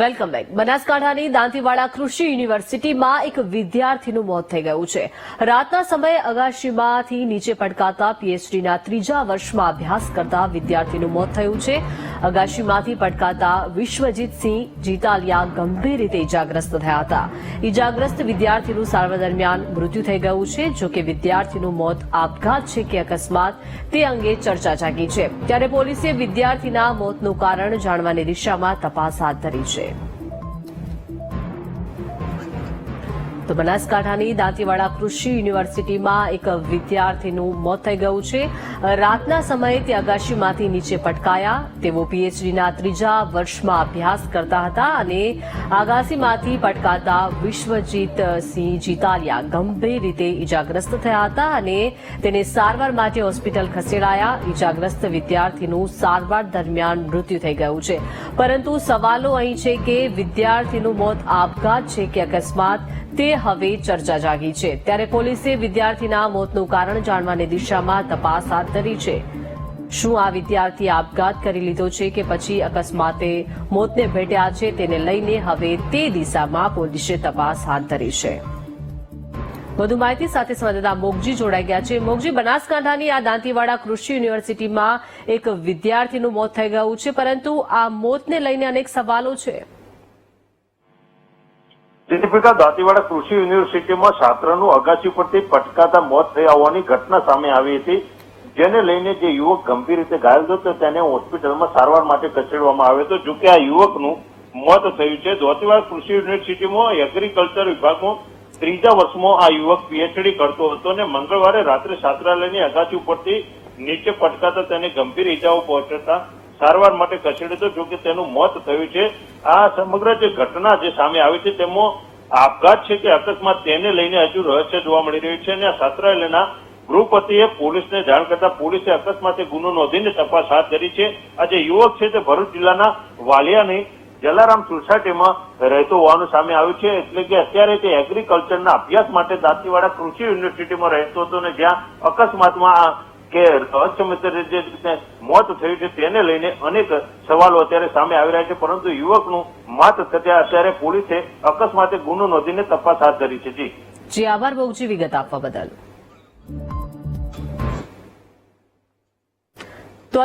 Welcome back બનાસકાંઠાની Dantiwada કૃષિ યુનિવર્સિટીમાં એક વિદ્યાર્થીનું મોત થઈ ગયું છે. રાતના સમયે અગાશીમાંથી નીચે પટકાતા પીએચડીના ત્રીજા વર્ષમાં અભ્યાસ કરતા વિદ્યાર્થીનું મોત થયું છે. અગાશીમાંથી પટકાતા વિશ્વજીતસિંહ જીતાલિયા ગંભીર રીતે ઇજાગ્રસ્ત થયા હતા. ઇજાગ્રસ્ત વિદ્યાર્થીનું સારવાર દરમિયાન મૃત્યુ થઈ ગયું છે, જો કે વિદ્યાર્થીનું મોત આપઘાત છે કે અકસ્માત તે અંગે ચર્ચા જાગી છે. ત્યારે પોલીસે વિદ્યાર્થીના મોતનું કારણ જાણવાની દિશામાં તપાસ હાથ ધરી છે. તો બનાસકાંઠાની દાંતીવાડા કૃષિ યુનિવર્સિટીમાં એક વિદ્યાર્થીનું મોત થઈ ગયું છે. રાતના સમયે તે અગાશીમાંથી નીચે પટકાયા. તેઓ પીએચડીના ત્રીજા વર્ષમાં અભ્યાસ કરતા હતા અને આગાસીમાંથી પટકાતા વિશ્વજીત સિંહ જીતાલિયા ગંભીર રીતે ઇજાગ્રસ્ત થયા હતા અને તેને સારવાર માટે હોસ્પિટલ ખસેડાયા. ઇજાગ્રસ્ત વિદ્યાર્થીનું સારવાર દરમિયાન મૃત્યુ થઈ ગયું છે. પરંતુ સવાલો અહીં છે કે વિદ્યાર્થીનું મોત આપઘાત છે કે અકસ્માત? તે હવે ચર્ચા જાગી છે. ત્યારે પોલીસે વિદ્યાર્થીના મોતનું કારણ જાણવાની દિશામાં તપાસ હાથ ધરી છે. શું આ વિદ્યાર્થી આપઘાત કરી લીધો છે કે પછી અકસ્માતે મોતને ભેટ્યા છે તેને લઈને હવે તે દિશામાં પોલીસે તપાસ હાથ ધરી છે. વધુ માહિતી સાથે સંવાદદાતા મોગજી જોડાઈ ગયા છે. મોગજી, બનાસકાંઠાની આ દાંતીવાડા કૃષિ યુનિવર્સિટીમાં એક વિદ્યાર્થીનું મોત થઈ ગયું છે, પરંતુ આ મોતને લઈને અનેક સવાલો છે. દીપિકા દાંતીવાડા કૃષિ યુનિવર્સિટીમાં છાત્રનું અગાસી પરથી પટકાતા મોત થઈ આવવાની ઘટના સામે આવી હતી, જેને લઈને જે યુવક ગંભીર રીતે ઘાયલ થયો તો તેને હોસ્પિટલમાં સારવાર માટે ખસેડવામાં આવ્યો હતો. જોકે આ યુવકનું મોત થયું છે. દાંતીવાડા કૃષિ યુનિવર્સિટીમાં એગ્રીકલ્ચર વિભાગમાં ત્રીજા વર્ષમાં આ યુવક પીએચડી કરતો હતો અને મંગળવારે રાત્રે છાત્રાલયની અગાસી ઉપરથી નીચે પટકાતા તેને ગંભીર ઇજાઓ પહોંચતા સારવાર માટે ખસેડ્યો હતો જોકે તેનું મોત થયું છે. આ સમગ્ર જે ઘટના જે સામે આવી છે, તેમાં આપઘાત છે કે અકસ્માત તેને લઈને હજુ રહસ્ય જોવા મળી રહ્યું છે અને આ છાત્રાલયના ગૃહપતિએ પોલીસને જાણ કરતા પોલીસે અકસ્માતે ગુનો નોંધીને તપાસ હાથ ધરી છે. આ જે યુવક છે તે ભરૂચ જિલ્લાના વાલિયાની જલારામ સોસાયટીમાં રહેતો હોવાનું સામે આવ્યું છે. એટલે કે અત્યારે તે એગ્રીકલ્ચરના અભ્યાસ માટે દાંતીવાડા કૃષિ યુનિવર્સિટીમાં રહેતો હતો અને જ્યાં અકસ્માતમાં આ કે રહસ્યમય જે મોત થયું છે તેને લઈને અનેક સવાલો અત્યારે સામે આવી રહ્યા છે, પરંતુ યુવકનું માત થતા અત્યારે પોલીસે અકસ્માતે ગુનો નોંધીને તપાસ હાથ ધરી છે. જી. જી, આભાર બહુજી વિગત આપવા બદલ. તો